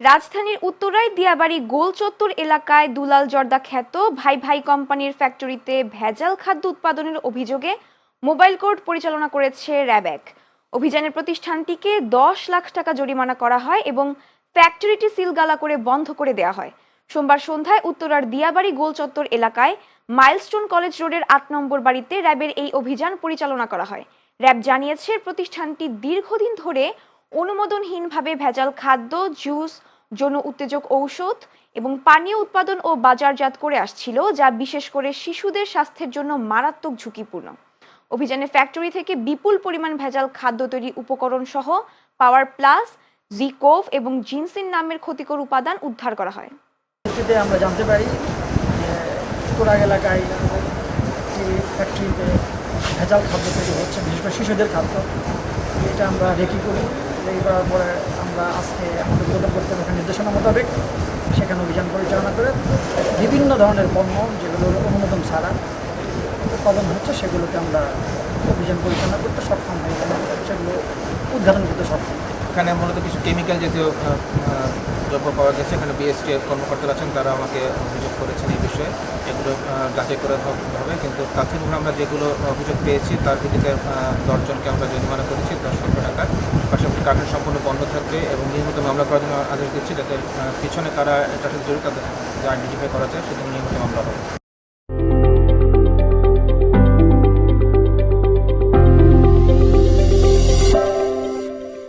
রাজধানীর উত্তরায় দিয়াবাড়ি গোল চত্বর এলাকায় দুলাল জর্দা খ্যাত ভাই ভাই কোম্পানির ফ্যাক্টরিতে ভেজাল খাদ্য উৎপাদনের অভিযোগে মোবাইল কোর্ট পরিচালনা করেছে র্যাবেক। অভিযানের প্রতিষ্ঠানটিকে দশ লাখ টাকা জরিমানা করা হয় এবং ফ্যাক্টরিটি সিলগালা করে বন্ধ করে দেওয়া হয়। সোমবার সন্ধ্যায় উত্তরার দিয়াবাড়ি গোল চত্বর এলাকায় মাইলস্টোন কলেজ রোডের আট নম্বর বাড়িতে র্যাবের এই অভিযান পরিচালনা করা হয়। র্যাব জানিয়েছে, প্রতিষ্ঠানটি দীর্ঘদিন ধরে অনুমোদনহীনভাবে ভেজাল খাদ্য, জুস যৌন উত্তেজক ঔষধ এবং পানীয় উৎপাদন ও বাজারজাত করে আসছিল, যা বিশেষ করে শিশুদের স্বাস্থ্যের জন্য মারাত্মক ঝুঁকিপূর্ণ। অভিযানে ফ্যাক্টরি থেকে বিপুল পরিমাণ ভেজাল খাদ্য তৈরি উপকরণ সহ পাওয়ার প্লাস, জিকোভ এবং জিনসিন নামের ক্ষতিকর উপাদান উদ্ধার করা হয়। আমরা জানতে পারি যে তোরাগ এলাকায় ফ্যাক্টরিতে ভেজাল খাদ্য তৈরি হচ্ছে, বিশেষ করে শিশুদের খাদ্য, এটা আমরা রেকি করি। করার পরে আমরা আজকে আমাদের উদ্বোধন করতে হবে নির্দেশনা মোতাবেক সেখানে অভিযান পরিচালনা করে বিভিন্ন ধরনের পণ্য যেগুলো অনুমোদন ছাড়া উৎপাদন হচ্ছে, সেগুলোকে আমরা অভিযান পরিচালনা করতে সক্ষম হই সেগুলো উদ্ঘাটন করতে সক্ষম এখানে মূলত কিছু কেমিক্যাল জাতীয় দ্রব্য পাওয়া গেছে। এখানে বিএসটি কর্মকর্তারা আছেন, তারা আমাকে অভিযোগ করেছেন এই বিষয়ে। এগুলো যাচাই করে হবে। কিন্তু প্রাথমিকভাবে আমরা যেগুলো অভিযোগ পেয়েছি, তার ভিত্তিতে দশজনকে আমরা জরিমানা করেছি, দশ লক্ষ টাকা। পাশাপাশি সম্পূর্ণ বন্ধ থাকবে এবং নিয়মিত মামলা করার জন্য আদেশ দিচ্ছি যাতে পিছনে কারা এটার সাথে জড়িত যা আইডেন্টিফাই করা যায় সেজন্য নিয়মিত মামলা হবে।